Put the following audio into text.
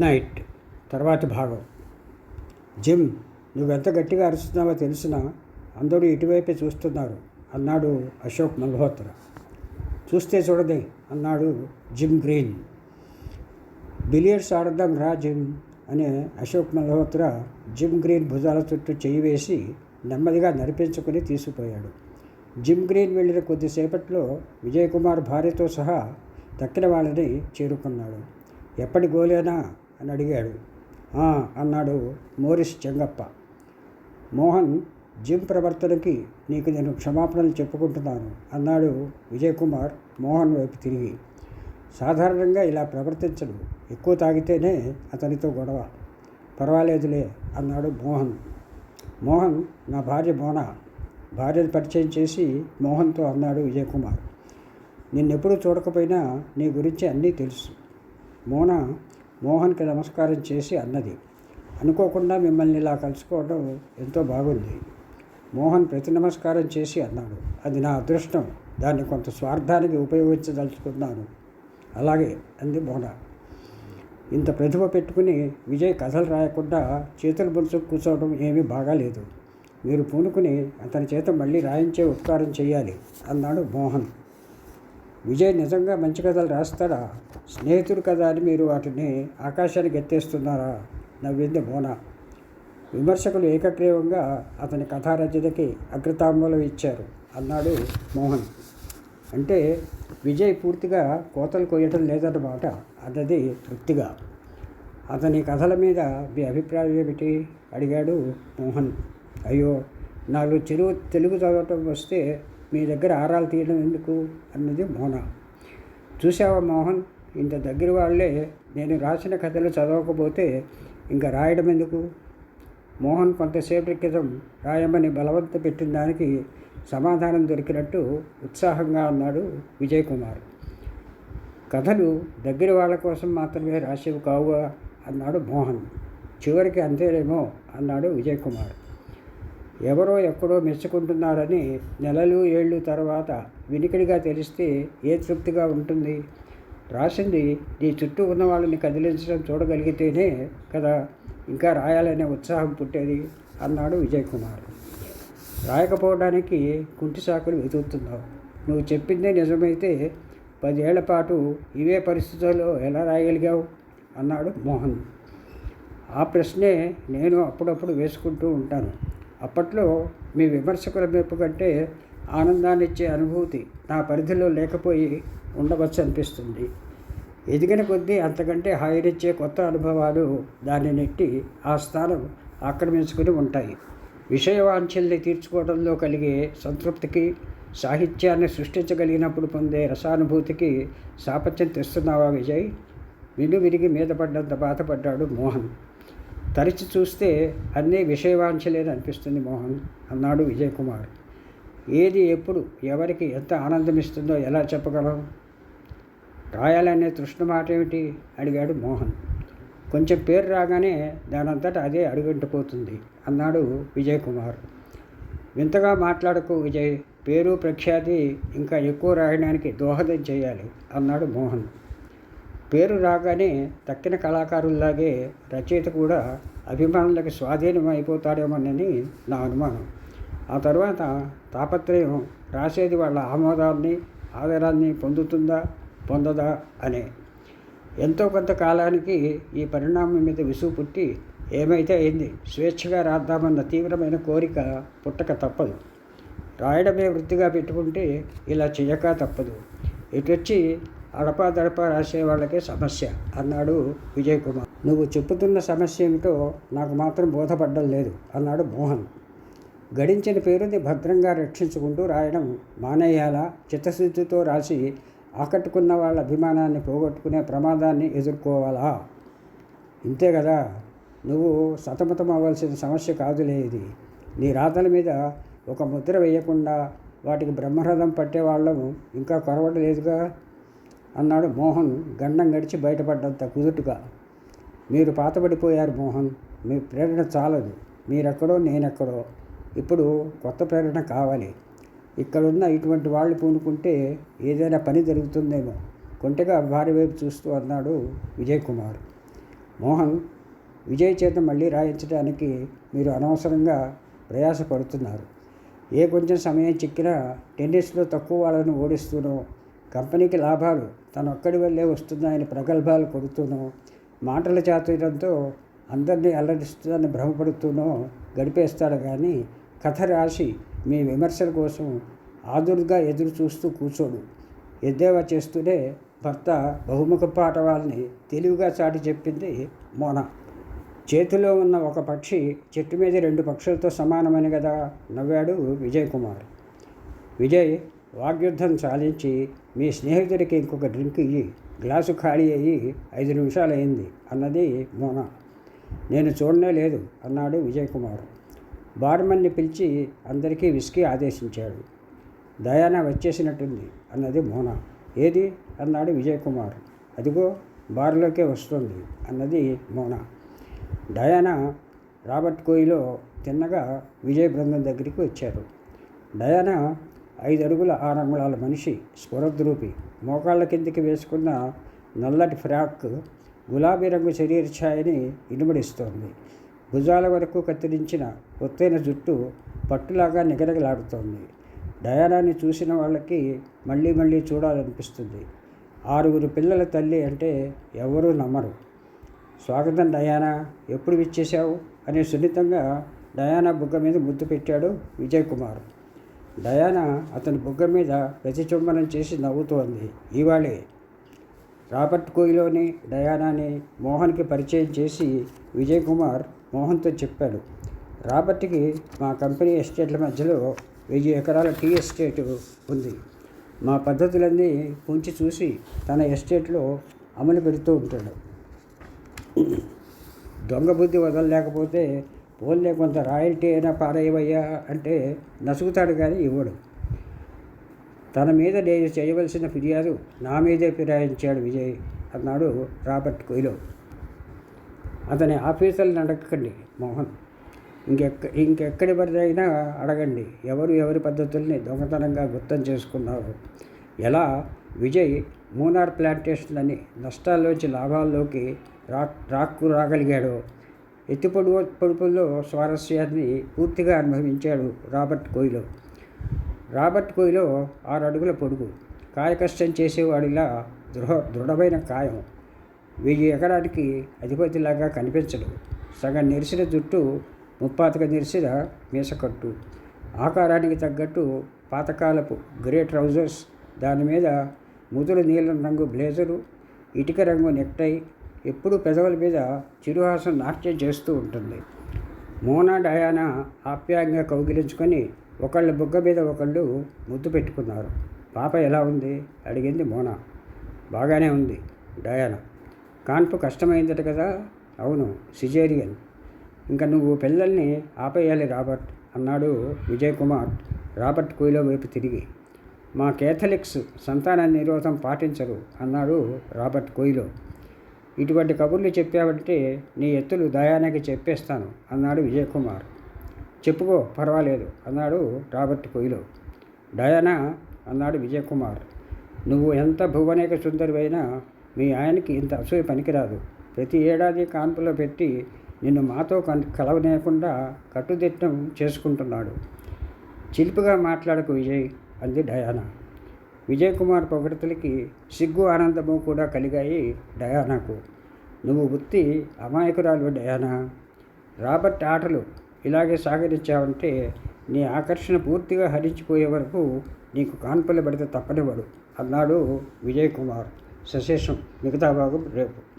Night. తర్వాతి భాగం. Gym నువ్వెంత గట్టిగా అరుస్తున్నావో తెలిసినా అందరూ ఇటువైపే చూస్తున్నారు అన్నాడు అశోక్ మల్హోత్రా. చూస్తే చూడదే అన్నాడు జిమ్ గ్రీన్. బిలియర్స్ ఆడదాం రా జిమ్ అనే అశోక్ మల్హోత్రా జిమ్ గ్రీన్ భుజాల చుట్టూ చేయి వేసి నెమ్మదిగా నడిపించుకుని తీసుకుపోయాడు. జిమ్ గ్రీన్ వెళ్ళిన కొద్దిసేపట్లో విజయ్ కుమార్ భార్యతో సహా తక్కిన వాళ్ళని చేరుకున్నాడు. ఎప్పటి గోలేనా? అని అడిగాడు. అన్నాడు మోరిస్ చెంగప్ప. మోహన్ జిమ్ ప్రవర్తనకి నీకు నేను క్షమాపణలు చెప్పుకుంటున్నాను అన్నాడు విజయ్ కుమార్ మోహన్ వైపు తిరిగి. సాధారణంగా ఇలా ప్రవర్తించడు ఎక్కువ తాగితేనే అతనితో గొడవ. పర్వాలేదులే అన్నాడు మోహన్. మోహన్ నా భార్య మోనా. భార్యను పరిచయం చేసి మోహన్తో అన్నాడు విజయ్ కుమార్ నిన్నెప్పుడు చూడకపోయినా నీ గురించి అన్నీ తెలుసు. మోనా మోహన్కి నమస్కారం చేసి అన్నది. అనుకోకుండా మిమ్మల్ని ఇలా కలుసుకోవడం ఎంతో బాగుంది. మోహన్ ప్రతి నమస్కారం చేసి అన్నాడు. అది నా అదృష్టం. దాన్ని కొంత స్వార్థానికి ఉపయోగించదలుచుకున్నాను అలాగే అంది బోన ఇంత ప్రతిభ పెట్టుకుని విజయ్ కథలు రాయకుండా చేతులు బులుసుకు కూర్చోవడం ఏమీ బాగాలేదు. మీరు పూనుకుని అతని చేత మళ్ళీ రాయించే ఉపకారం చేయాలి అన్నాడు మోహన్. విజయ్ నిజంగా మంచి కథలు రాస్తాడా? స్నేహితుడు కథ అని మీరు వాటిని ఆకాశానికి ఎత్తేస్తున్నారా? నవ్వింది మోనా. విమర్శకులు ఏకగ్రీవంగా అతని కథారచితకి అగ్రతాంబూలం ఇచ్చారు అన్నాడు మోహన్. అంటే విజయ్ పూర్తిగా కోతలు కొయ్యటం లేదన్నమాట అన్నది తృప్తిగా. అతని కథల మీద మీ అభిప్రాయం ఏమిటి? అడిగాడు మోహన్. అయ్యో నాకు చెరువు తెలుగు చదవటం వస్తే మీ దగ్గర ఆరాలు తీయడం ఎందుకు అన్నది మోన. చూసావా మోహన్? ఇంత దగ్గర వాళ్ళే నేను రాసిన కథలు చదవకపోతే ఇంకా రాయడం ఎందుకు? మోహన్ కొంతసేపటి క్రితం రాయమని బలవంత పెట్టిన దానికి సమాధానం దొరికినట్టు ఉత్సాహంగా అన్నాడు విజయ్ కుమార్ కథలు దగ్గర వాళ్ళ కోసం మాత్రమే రాసేవి కావుగా అన్నాడు మోహన్. చివరికి అంతేనేమో అన్నాడు విజయ్ కుమార్ ఎవరో ఎక్కడో మెచ్చుకుంటున్నారని నెలలు ఏళ్ళు తర్వాత వినికిడిగా తెలిస్తే ఏ తృప్తిగా ఉంటుంది? రాసింది నీ చుట్టూ ఉన్న వాళ్ళని కదిలించడం చూడగలిగితేనే కదా ఇంకా రాయాలనే ఉత్సాహం పుట్టేది? అన్నాడు విజయ్ కుమార్ రాయకపోవడానికి కుంటి సాకులు వెతుకుతున్నావు నువ్వు చెప్పిందే నిజమైతే పదేళ్ళ పాటు ఇవే పరిస్థితుల్లో ఎలా రాయగలిగావు? అన్నాడు మోహన్. ఆ ప్రశ్నే నేను అప్పుడప్పుడు వేసుకుంటూ ఉంటాను. అప్పట్లో మీ విమర్శకుల మెప్పు కంటే ఆనందాన్ని ఇచ్చే అనుభూతి నా పరిధిలో లేకపోయి ఉండవచ్చు అనిపిస్తుంది. ఎదిగిన కొద్దీ అంతకంటే హాయినిచ్చే కొత్త అనుభవాలు దాన్ని నెట్టి ఆ స్థానం ఆక్రమించుకుని ఉంటాయి. విషయవాంఛల్ని తీర్చుకోవడంలో కలిగే సంతృప్తికి సాహిత్యాన్ని సృష్టించగలిగినప్పుడు పొందే రసానుభూతికి సాపత్యం తెస్తున్నావా విజయ్? విను విరిగి మీద పడ్డంత బాధపడ్డాడు మోహన్. తరిచి చూస్తే అన్నీ విషయవాంఛలేని అనిపిస్తుంది మోహన్ అన్నాడు విజయ్ కుమార్ ఏది ఎప్పుడు ఎవరికి ఎంత ఆనందం ఇస్తుందో ఎలా చెప్పగలం? రాయాలనే తృష్ణ మాట ఏమిటి అడిగాడు మోహన్. కొంచెం పేరు రాగానే దానంతట అదే అడుగంటిపోతుంది అన్నాడు విజయ్ కుమార్ వింతగా మాట్లాడకు విజయ్ పేరు ప్రఖ్యాతి ఇంకా ఎక్కువ రాయడానికి దోహదం చేయాలి అన్నాడు మోహన్. పేరు రాగానే తక్కిన కళాకారుల్లాగే రచయిత కూడా అభిమానులకు స్వాధీనం అయిపోతాడేమోనని నా అనుమానం. ఆ తర్వాత తాపత్రయం రాసేది వాళ్ళ ఆమోదాన్ని ఆదరాన్ని పొందుతుందా పొందదా అనే. ఎంతో కొంత కాలానికి ఈ పరిణామం మీద విసుగు పుట్టి ఏమైతే అయింది స్వేచ్ఛగా రాద్దామన్న తీవ్రమైన కోరిక పుట్టక తప్పదు. రాయడమే వృత్తిగా పెట్టుకుంటే ఇలా చేయక తప్పదు. ఇటొచ్చి అడపాదడప రాసే వాళ్ళకే సమస్య అన్నాడు విజయ్ కుమార్ నువ్వు చెప్పుతున్న సమస్య ఏమిటో నాకు మాత్రం బోధపడ్డం లేదు అన్నాడు మోహన్. గడించిన పేరుని భద్రంగా రక్షించుకుంటూ రాయడం మానేయాలా? చిత్తశుద్ధితో రాసి ఆకట్టుకున్న వాళ్ళ అభిమానాన్ని పోగొట్టుకునే ప్రమాదాన్ని ఎదుర్కోవాలా? ఇంతే కదా? నువ్వు సతమతం అవ్వాల్సిన సమస్య కాదులే ఇది. నీ రాతల మీద ఒక ముద్ర వేయకుండా వాటికి బ్రహ్మరథం పట్టేవాళ్ళం ఇంకా కొరవడలేదుగా? అన్నాడు మోహన్ గండం గడిచి బయటపడ్డంత కుదుటుగా. మీరు పాతబడిపోయారు మోహన్ మీ ప్రేరణ చాలదు. మీరెక్కడో నేనెక్కడో. ఇప్పుడు కొత్త ప్రేరణ కావాలి. ఇక్కడున్న ఇటువంటి వాళ్ళు పూనుకుంటే ఏదైనా పని జరుగుతుందేమో. కొంటగా భార్య వైపు చూస్తూ అన్నాడు విజయ్ కుమార్ మోహన్ విజయ్ చేత మళ్ళీ రాయించడానికి మీరు అనవసరంగా ప్రయాసపడుతున్నారు. ఏ కొంచెం సమయం చిక్కినా టెన్నిస్లో తక్కువ వాళ్ళను ఓడిస్తూనో కంపెనీకి లాభాలు తనొక్కడి వల్లే వస్తున్నాయని ప్రగల్భాలు కొడుతూనో మాటల చాతుర్యంతో అందరినీ అల్లరిస్తుందని భ్రమపడుతూనో గడిపేస్తాడు కానీ కథ రాసి మీ విమర్శల కోసం ఆదురుగా ఎదురు చూస్తూ కూర్చోడు ఎద్దేవా చేస్తూనే భర్త బహుముఖ పాఠవాల్ని తెలివిగా చాటి చెప్పింది మోన. చేతిలో ఉన్న ఒక పక్షి చెట్టు మీద రెండు పక్షులతో సమానమని కదా నవ్వాడు విజయ్ కుమార్. విజయ్ వాగ్యుద్ధం సాధించి మీ స్నేహితుడికి ఇంకొక డ్రింక్ ఇయ్యి గ్లాసు ఖాళీ అయ్యి ఐదు నిమిషాలు అయింది అన్నది మోన. నేను చూడనే లేదు అన్నాడు విజయ్ కుమార్ బార్మన్ని పిలిచి అందరికీ విస్కీ ఆదేశించాడు. దయానా వచ్చేసినట్టుంది అన్నది మోన. ఏది? అన్నాడు విజయ్ కుమార్ అదిగో బార్లోకే వస్తుంది అన్నది మోన. డయానా రాబర్ట్ కోయిలో తిన్నగా విజయ్ బృందం దగ్గరికి వచ్చారు. డయానా ఐదు అడుగుల ఆరంగుళాల మనిషి స్వరద్రూపి. మోకాళ్ళ కిందికి వేసుకున్న నల్లటి ఫ్రాక్ గులాబీ రంగు శరీర ఛాయని ఇనుమడిస్తోంది. భుజాల వరకు కత్తిరించిన ఒత్తైన జుట్టు పట్టులాగా నిగరగలాడుతోంది డయానాన్ని చూసిన వాళ్ళకి మళ్ళీ మళ్ళీ చూడాలనిపిస్తుంది. ఆరుగురు పిల్లల తల్లి అంటే ఎవరూ నమ్మరు. స్వాగతం డయానా ఎప్పుడు విచ్చేశావు? అని సున్నితంగా డయానా బుగ్గ మీద ముద్దు పెట్టాడు విజయ్ కుమార్. డయానా అతని బుగ్గ మీద ప్రతిచుంబనం చేసి నవ్వుతోంది. ఇవాళే రాబర్ట్ కోయిలోని డయానాని మోహన్కి పరిచయం చేసి విజయ్ కుమార్ మోహన్తో చెప్పాడు. రాబర్ట్కి మా కంపెనీ ఎస్టేట్ల మధ్యలో వెయ్యి ఎకరాల టీ ఎస్టేట్ ఉంది. మా పద్ధతులన్నీ పుంచి చూసి తన ఎస్టేట్లో అమలు పెడుతూ ఉంటాడు. దొంగ బుద్ధి వదలలేకపోతే ఓన్లే కొంత రాయల్టీ అయినా పారేయవయ్యా అంటే నసుగుతాడు కానీ ఇవ్వడు. తన మీద నేను చేయవలసిన ఫిర్యాదు నా మీదే ఫిరాయించాడు విజయ్ అన్నాడు రాబర్ట్ కొయిలో అతని ఆఫీసర్లను అడగకండి మోహన్. ఇంకెక్క ఇంకెక్కడి వరదైనా అడగండి. ఎవరు ఎవరి పద్ధతుల్ని దొంగతనంగా గుర్తం చేసుకున్నారు. ఎలా? విజయ్ మూనార్ ప్లాంటేషన్లని నష్టాల్లోంచి లాభాల్లోకి రా రాక్కు రాగలిగాడో. ఎత్తి పొడుగు పొడుపుల్లో స్వారస్యాన్ని పూర్తిగా అనుభవించాడు రాబర్ట్ కోయిలో. రాబర్ట్ కోయిలో ఆరు అడుగుల పొడుగు. కాయకష్టం చేసేవాడిలా దృఢ దృఢమైన కాయం. వెయ్యి ఎకరానికి అధిపతిలాగా కనిపించడు. సగం నెరిసిన జుట్టు ముప్పాతక నెరిసిన మీసకట్టు. ఆకారానికి తగ్గట్టు పాతకాలపు గ్రే ట్రౌజర్స్ దాని మీద ముదురు నీలం రంగు బ్లేజరు ఇటుక రంగు నెక్టై ఎప్పుడూ పెదవుల మీద చిరుహాసం నాట్యం చేస్తూ ఉంటుంది. మోనా డయానా ఆప్యాయంగా కౌగిలించుకొని ఒకళ్ళ బుగ్గ మీద ఒకళ్ళు ముద్దు పెట్టుకున్నారు. పాప ఎలా ఉంది? అడిగింది మోనా. బాగానే ఉంది డయానా. కాన్పు కష్టమైందట కదా? అవును సిజేరియన్. ఇంకా నువ్వు పిల్లల్ని ఆపేయాలి రాబర్ట్ అన్నాడు విజయ్ కుమార్ రాబర్ట్ కుయిలో వైపు తిరిగి. మా కేథలిక్స్ సంతాన నిరోధం పాటించరు అన్నాడు రాబర్ట్ కోయిలో ఇటువంటి కబుర్లు చెప్పావంటే నీ ఎత్తులు దయానికి చెప్పేస్తాను అన్నాడు విజయకుమార్. చెప్పుకో పర్వాలేదు అన్నాడు రాబర్ట్ కొయిలో. డయానా అన్నాడు విజయకుమార్. నువ్వు ఎంత భువనేక సుందరివైనా మీ ఆయనకి ఇంత అసూయ పనికిరాదు. ప్రతి ఏడాది కాన్పులో పెట్టి నిన్ను మాతో కన్ కలవనేయకుండా కట్టుదిట్టం చేసుకుంటున్నాడు. చిలిపిగా మాట్లాడకు విజయ్ అంది డయానా. విజయ్ కుమార్ పొగడతలకి సిగ్గు ఆనందము కూడా కలిగాయి డయానాకు. నువ్వు వృత్తి అమాయకురాలు డయానా? రాబర్ట్ ఆటలు ఇలాగే సాగరించావంటే నీ ఆకర్షణ పూర్తిగా హరించిపోయే వరకు నీకు కాన్పలు పెడితే తప్పనివాడు అన్నాడు విజయ్ కుమార్ సశేషం మిగతా భాగం రేపు.